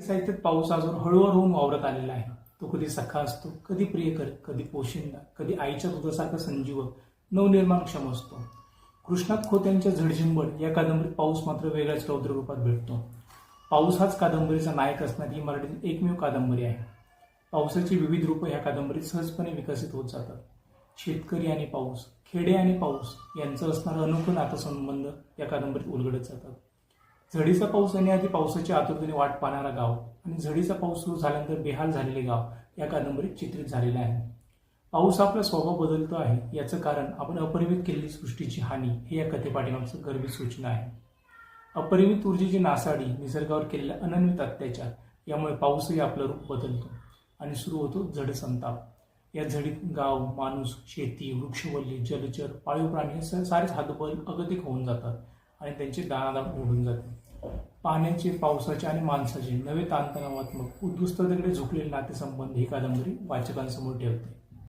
साहित्यात पाऊस अजून हळूहळू होऊन वावरत आलेला आहे. तो कधी सखा असतो कधी प्रियकर कधी पोशिंदा कधी आईच्या दुधासारखा संजीव नवनिर्माणक्षम असतो. कृष्णात खोत्यांच्या झडझिंबड या कादंबरीत पाऊस मात्र वेगळ्याच रौद्र रूपात भेटतो. पाऊस हाच कादंबरीचा नायक असणारी ही मराठीतील एकमेव कादंबरी आहे. पावसाची विविध रूपं ह्या कादंबरीत सहजपणे विकसित होत जातात. शेतकरी आणि पाऊस खेडे आणि पाऊस यांचं असणारं अनोखं नातेसंबंध या कादंबरीत उलगडत जातात. झडीचा पाऊस येण्याआधी पावसाच्या आतुरतेने वाट पाहणारा गाव आणि झडीचा पाऊस सुरू झाल्यानंतर बेहाल झालेले गाव या कादंबरीत चित्रित झालेलं आहे. पाऊस आपला स्वभाव बदलतो आहे याचं कारण आपण अपरिमित केलेली सृष्टीची हानी हे या कथेपाठीमागचं गर्भित सूचना आहे. अपरिमित ऊर्जेची नासाडी निसर्गावर केलेला अनन्वित अत्याचार यामुळे पाऊसही आपलं रूप बदलतो आणि सुरू होतो जड संताप. या झडीत गाव माणूस शेती वृक्षवल्ली जलचर पाळीव प्राणी हे सारेच हातबल अगतिक होऊन जातात. आणि त्यांची दाणादाण उडून जाते. पाण्याचे पावसाचे आणि माणसाचे नवे ताणतणावात्मक उद्ध्वस्ततेकडे झुकलेले नातेसंबंध ही कादंबरी वाचकांसमोर ठेवते.